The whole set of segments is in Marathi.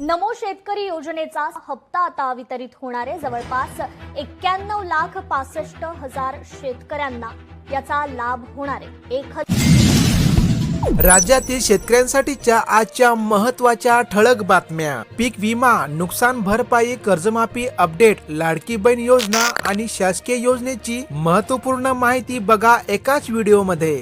नमो शेतकरी योजनेचा हप्ता आता वितरित होणार आहे. जवळपास एक्क्याण्णव लाख पासष्ट हजार शेतकऱ्यांना याचा लाभ होणार आहे. एक हजार राज्यातील शेतकऱ्यांसाठीच्या आजच्या महत्त्वाच्या ठळक बातम्या. पीक विमा नुकसान भरपाई कर्जमाफी अपडेट लाडकी बहीण योजना आणि शासकीय योजनेची महत्त्वपूर्ण माहिती बघा एकाच व्हिडिओमध्ये.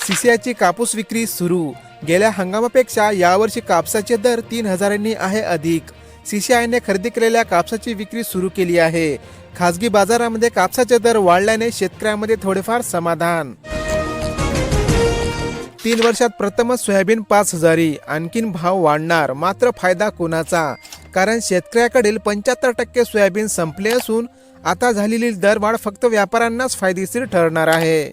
सीसीआयची कापूस विक्री सुरू. गेल्या हंगामापेक्षा यावर्षी कापसाचे दर तीन हजारांनी आहे अधिक. सीसीआयने खरेदी केलेल्या कापसाची विक्री सुरू केली आहे. खासगी बाजारामध्ये कापसाचे दर वाढल्याने शेतकऱ्यांमध्ये थोडेफार समाधान. तीन वर्षात प्रथमच सोयाबीन पाच हजारी. आणखीन भाव वाढणार मात्र फायदा कोणाचा? कारण शेतकऱ्याकडील पंच्याहत्तर टक्के सोयाबीन संपले असून आता झालेली दरवाढ फक्त व्यापाऱ्यांनाच फायदेशीर ठरणार आहे.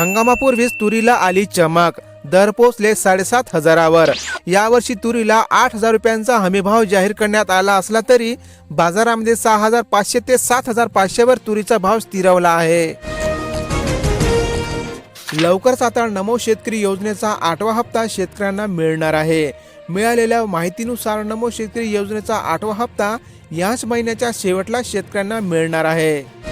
हंगामापूर्वीच तुरीला आली चमक. दर पोचले साडेसात हजारावर. यावर्षी तुरीला आठ हजार रुपयांचा हमीभाव जाहीर करण्यात आला असला तरी बाजारामध्ये सहा हजार पाचशे ते सात हजार पाचशेवर तुरीचा भाव स्थिरवला आहे. लवकरच आता नमो शेतकरी योजनेचा आठवा हप्ता शेतकऱ्यांना मिळणार आहे. मिळालेल्या माहितीनुसार नमो शेतकरी योजनेचा आठवा हप्ता याच महिन्याच्या शेवटला शेतकऱ्यांना मिळणार आहे.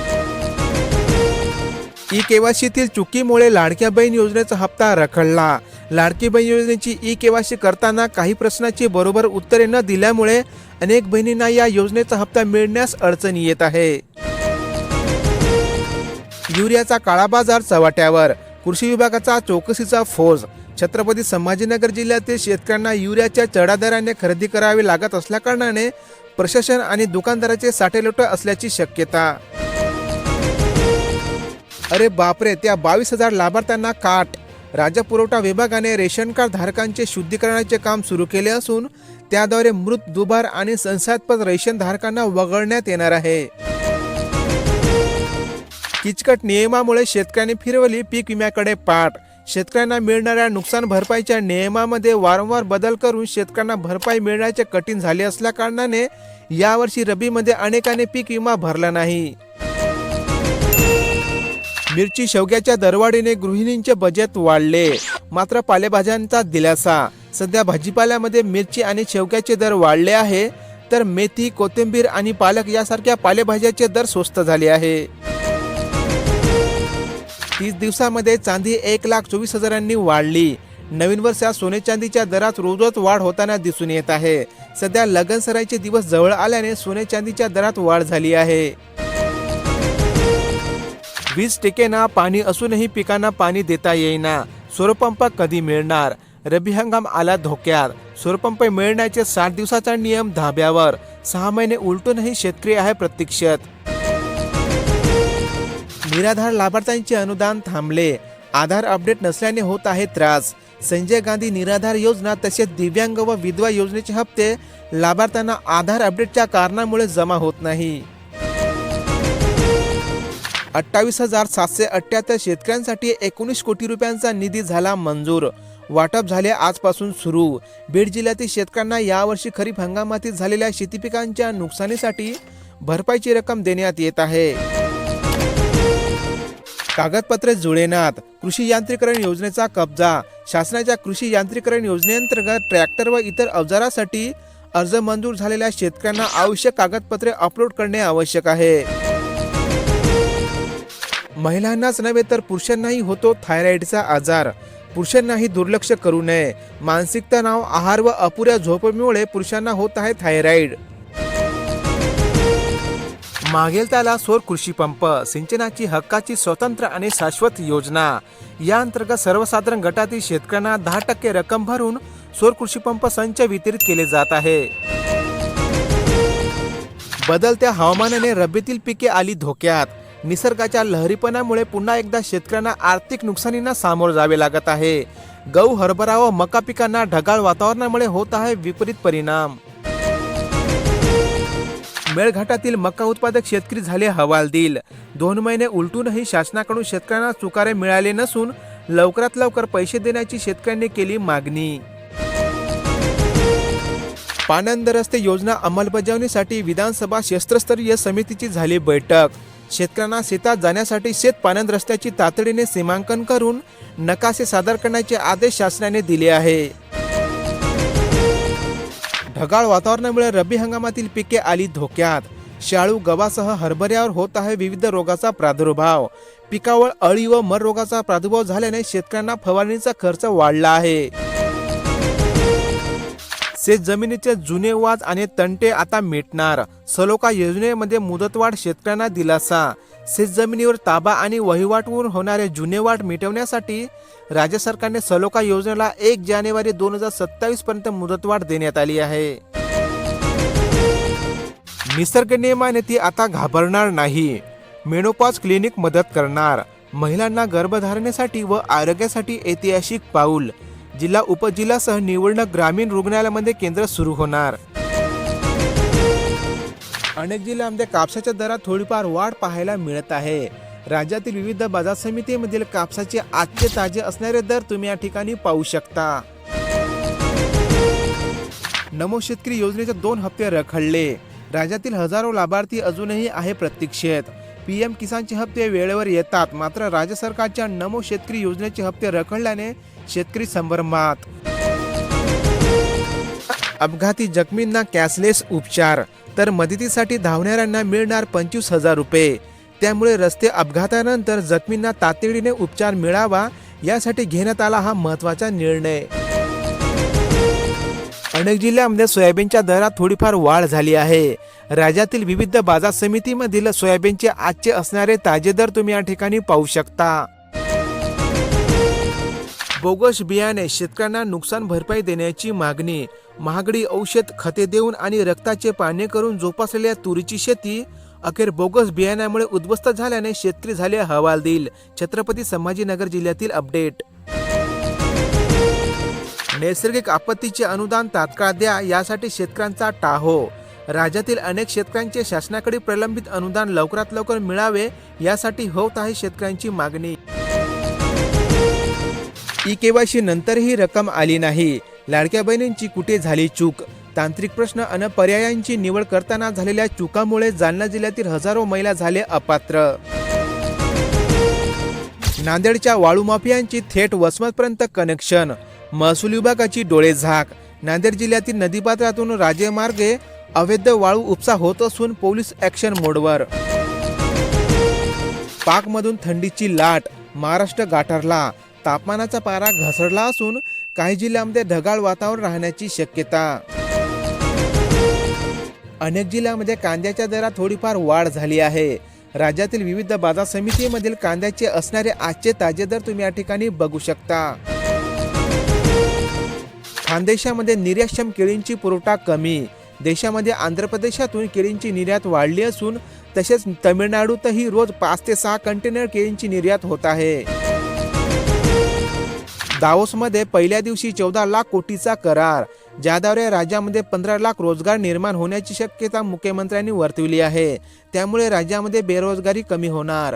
ई केवायसीतील चुकीमुळे लाडक्या बहीण योजनेचा हप्ता रखडला. लाडकी बहीण योजनेची ई केवायसी करताना काही प्रश्नाची बरोबर उत्तरे न दिल्यामुळे अनेक बहिणींना या योजनेचा हप्ता मिळण्यास अडचणी येत आहे. युरियाचा काळा बाजार चव्हाट्यावर. कृषी विभागाचा चौकशीचा फौज. छत्रपती संभाजीनगर जिल्ह्यातील शेतकऱ्यांना युरियाच्या चढा दराने खरेदी करावी लागत असल्याकारणाने प्रशासन आणि दुकानदाराचे साठेलोट असल्याची शक्यता अरे बापरे त्या बावीस हजार लाभार्थ्यांना काट. राज्य पुरवठा विभागाने रेशन कार्ड धारकांचे शुद्धीकरणाचे काम सुरू केले असून त्याद्वारे मृत दुबार आणि संशयास्पद रेशन धारकांना वगळण्यात येणार आहे. किचकट नियमामुळे शेतकऱ्यांनी फिरवली पीक विम्याकडे पाठ. शेतकऱ्यांना मिळणाऱ्या नुकसान भरपाईच्या नियमामध्ये वारंवार बदल करून शेतकऱ्यांना भरपाई मिळण्याचे कठीण झाले असल्याकारणाने यावर्षी रबीमध्ये अनेकांनी पीक विमा भरला नाही. मिरची शेवग्याच्या दरवाढीने गृहिणींचे बजेट वाढले. मात्र पालेभाज्यांचा दिलासा. सध्या भाजीपाल्यामध्ये मिरची आणि शेवग्याचे दर वाढले आहे तर मेथी कोथिंबीर आणि पालक यासारख्या पालेभाज्याचे दर स्वस्त झाले आहे. तीस दिवसामध्ये चांदी एक लाख चोवीस हजारांनी वाढली. नवीन वर्षात सोने चांदीच्या दरात रोजच वाढ होताना दिसून येत आहे. सध्या लगनसराईचे दिवस जवळ आल्याने सोने चांदीच्या दरात वाढ झाली आहे. वीज टिकेना पाणी असूनही पिकांना पाणी देता येईना. सूर्यपंप कधी मिळणार? रब्बी हंगाम आला धोक्यात. सूर्यपंप मिळण्याचे साठ दिवसाचा नियम धाब्यावर. सहा महिने उलटूनही शेतकरी आहे प्रतीक्षेत. निराधार लाभार्थ्यांचे अनुदान थांबले. आधार अपडेट नसल्याने होत आहे त्रास. संजय गांधी निराधार योजना तसेच दिव्यांग व विधवा योजनेचे हप्ते लाभार्थ्यांना आधार अपडेटच्या कारणामुळे जमा होत नाही. अठ्ठावीस हजार सातशे अठ्ठ्याहत्तर शेतकऱ्यांसाठी एकोणीस कोटी रुपयांचा निधी झाला मंजूर. वाटप झाले आजपासून सुरू. बीड जिल्ह्यातील शेतकऱ्यांना यावर्षी खरीप हंगामातील झालेल्या शेती पिकांच्या नुकसानीसाठी भरपाईची रक्कम देण्यात येत आहे. कागदपत्रे जुळेनात. कृषी यांत्रिकरण योजनेचा कब्जा. शासनाच्या कृषी यांत्रिकरण योजनेअंतर्गत ट्रॅक्टर व इतर अवजारासाठी अर्ज मंजूर झालेल्या शेतकऱ्यांना आवश्यक कागदपत्रे अपलोड करणे आवश्यक आहे. महिलांनाच नव्हे तर पुरुषांनाही होतो थायरॉइडचा आजार. पुरुषांनाही दुर्लक्ष करू नये. मानसिक तणाव आहार व अपुऱ्या झोपमुळे पुरुषांना होत आहे थायरॉइड मागेल त्याला सौर कृषी पंप सिंचनाची हक्काची स्वतंत्र आणि शाश्वत योजना. या अंतर्गत सर्वसाधारण गटातील शेतकऱ्यांना दहा टक्के रक्कम भरून सौर कृषी पंप संच वितरित केले जात आहे. बदलत्या हवामानाने रब्बीतील पिके आली धोक्यात. निसर्गाच्या लहरीपणामुळे पुन्हा एकदा शेतकऱ्यांना आर्थिक नुकसानींना सामोरं जावे लागत आहे. गहू हरभरा व मका पिकांना ढगाळ वातावरणामुळे होत आहे विपरीत परिणाम. मेळघाटातील मका उत्पादक शेतकरी झाले हवालदिल दोन महिने उलटूनही शासनाकडून शेतकऱ्यांना चुकारे मिळाले नसून लवकरात लवकर पैसे देण्याची शेतकऱ्यांनी केली मागणी. पाणंद रस्ते योजना अंमलबजावणीसाठी विधानसभा क्षेत्रस्तरीय समितीची झाली बैठक. शेतकऱ्यांना शेतात जाण्यासाठी शेत रस्त्याची तातडीने सीमांकन करून नकाशे सादर करण्याचे आदेश शासनाने दिले आहे. ढगाळ वातावरणामुळे रब्बी हंगामातील पिके आली धोक्यात. शाळू गव्हासह हरभऱ्यावर होत आहे विविध रोगाचा प्रादुर्भाव. पिकावर अळी व मर रोगाचा प्रादुर्भाव झाल्याने शेतकऱ्यांना फवारणीचा खर्च वाढला आहे. शेत जमिनीचे जुने वाज आणि तंटे आता मिटणार. सलोका योजनेमध्ये मुदतवाढ शेतकऱ्यांना दिलासा. शेत जमिनीवर ताबा आणि वहिवाटवरून होणारे जुने वाढ मिटवण्यासाठी राज्य सरकारने सलोका योजनेला एक जानेवारी दोन हजार सत्तावीस पर्यंत मुदतवाढ देण्यात आली आहे. निसर्ग नियमाने ती आता घाबरणार नाही. मेनोपॉज क्लिनिक मदत करणार. महिलांना गर्भधारणेसाठी व आरोग्यासाठी ऐतिहासिक पाऊल. जिल्हा उपजिल्हासह निवडणूक ग्रामीण रुग्णालयामध्ये केंद्र सुरू होणार. अनेक जिल्ह्यामध्ये कापसाच्या दरात थोडीफार वाढ पाहायला मिळत आहे. राज्यातील विविध बाजार समितीमधील कापसाचे आजचे ताजे असणारे दर तुम्ही या ठिकाणी पाहू शकता. नमो शेतकरी योजनेचे दोन हप्ते रखडले. राज्यातील हजारो लाभार्थी अजूनही आहे प्रतीक्षेत. पी एम किसानचे हप्ते वेळेवर येतात. मात्र राज्य सरकारच्या नमो शेतकरी योजनेचे हप्ते रखडल्याने शेतकरी संभ्रमात. अपघाती जखमींना कॅशलेस उपचार. तर मदतीसाठी धावणाऱ्यांना मिळणार पंचवीस हजार रुपये. त्यामुळे रस्ते अपघातानंतर जखमींना तातडीने उपचार मिळावा यासाठी घेण्यात आला हा महत्त्वाचा निर्णय. अनेक जिल्ह्यांमध्ये सोयाबीनच्या दरात थोडीफार वाढ झाली आहे. राज्यातील विविध बाजार समितीमधील सोयाबीनचे आजचे असणारे ताजे दर तुम्ही या ठिकाणी पाहू शकता. बोगस बियाणे शेतकऱ्यांना नुकसान भरपाई देण्याची मागणी महागडी औषध खते देऊन आणि रक्ताचे पाणी करून जोपासलेल्या तुरीची शेती अखेर बोगस बियाण्यामुळे उद्ध्वस्त झाल्याने शेतकरी झाले हवालदिल छत्रपती संभाजीनगर जिल्ह्यातील अपडेट. नैसर्गिक आपत्तीचे अनुदान तात्काळ द्या यासाठी शेतकऱ्यांचा टाहो. राज्यातील अनेक शेतकऱ्यांचे शासनाकडे प्रलंबित अनुदान लवकरात लवकर मिळावे यासाठी होत आहे शेतकऱ्यांची मागणी. ई केवायसी नंतरही रक्कम आली नाही. लाडक्या बहिणींची कुठे झाली चूक? तांत्रिक प्रश्न अन पर्यायांची निवड करताना झालेल्या चुकामुळे जालना जिल्ह्यातील हजारो महिला झाले अपात्र. नांदेडच्या वाळू माफियांची थेट वसमतपर्यंत कनेक्शन. महसूल विभागाची डोळे झाक. नांदेड जिल्ह्यातील नदीपात्रातून राजेमार्गे अवैध वाळू उपसा होत असून पोलीस ऍक्शन मोडवर. पाकमधून थंडीची लाट महाराष्ट्र गाठरला. तापमानाचा पारा घसरला असून काही जिल्ह्यांमध्ये ढगाळ वातावरण राहण्याची शक्यता. अनेक जिल्ह्यांमध्ये कांद्याच्या दरात थोडीफार वाढ झाली आहे. राज्यातील विविध बाजार समितीमधील कांद्याचे असणारे आजचे ताजे दर तुम्ही या ठिकाणी बघू शकता. खानदेशामध्ये निर्याक्षम केळींची पुरवठा कमी. देशामध्ये आंध्र प्रदेशातून केळींची निर्यात वाढली असून तसेच तमिळनाडूतही रोज पाच ते सहा कंटेनर केळींची निर्यात होत आहे. दावोसमध्ये पहिल्या दिवशी चौदा लाख कोटीचा करार. ज्याद्वारे राज्यामध्ये पंधरा लाख रोजगार निर्माण होण्याची शक्यता मुख्यमंत्र्यांनी वर्तवली आहे. त्यामुळे राज्यामध्ये बेरोजगारी कमी होणार.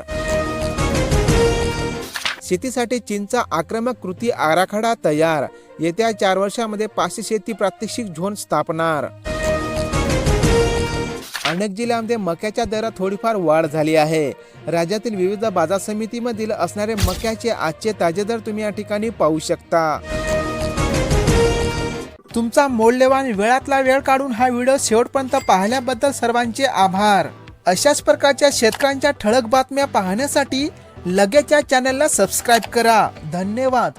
शेतीसाठी चीनचा आक्रमक कृती आराखडा तयार. येत्या चार वर्षामध्ये पाचशे शेती प्रात्यक्षिक झोन स्थापणार. अनेक जिल्ह्यामध्ये मक्याच्या दरात थोडीफार वाढ झाली आहे. राज्यातील विविध बाजार समितीमधील असणारे मक्याचे आजचे ताजे दर तुम्ही या ठिकाणी पाहू शकता. तुमचा मौल्यवान वेळातला वेळ काढून हा व्हिडिओ शेवटपर्यंत पाहिल्याबद्दल सर्वांचे आभार. अशाच प्रकारच्या शेतकऱ्यांच्या ठळक बातम्या पाहण्यासाठी लगेच या चॅनलला सबस्क्राईब करा. धन्यवाद.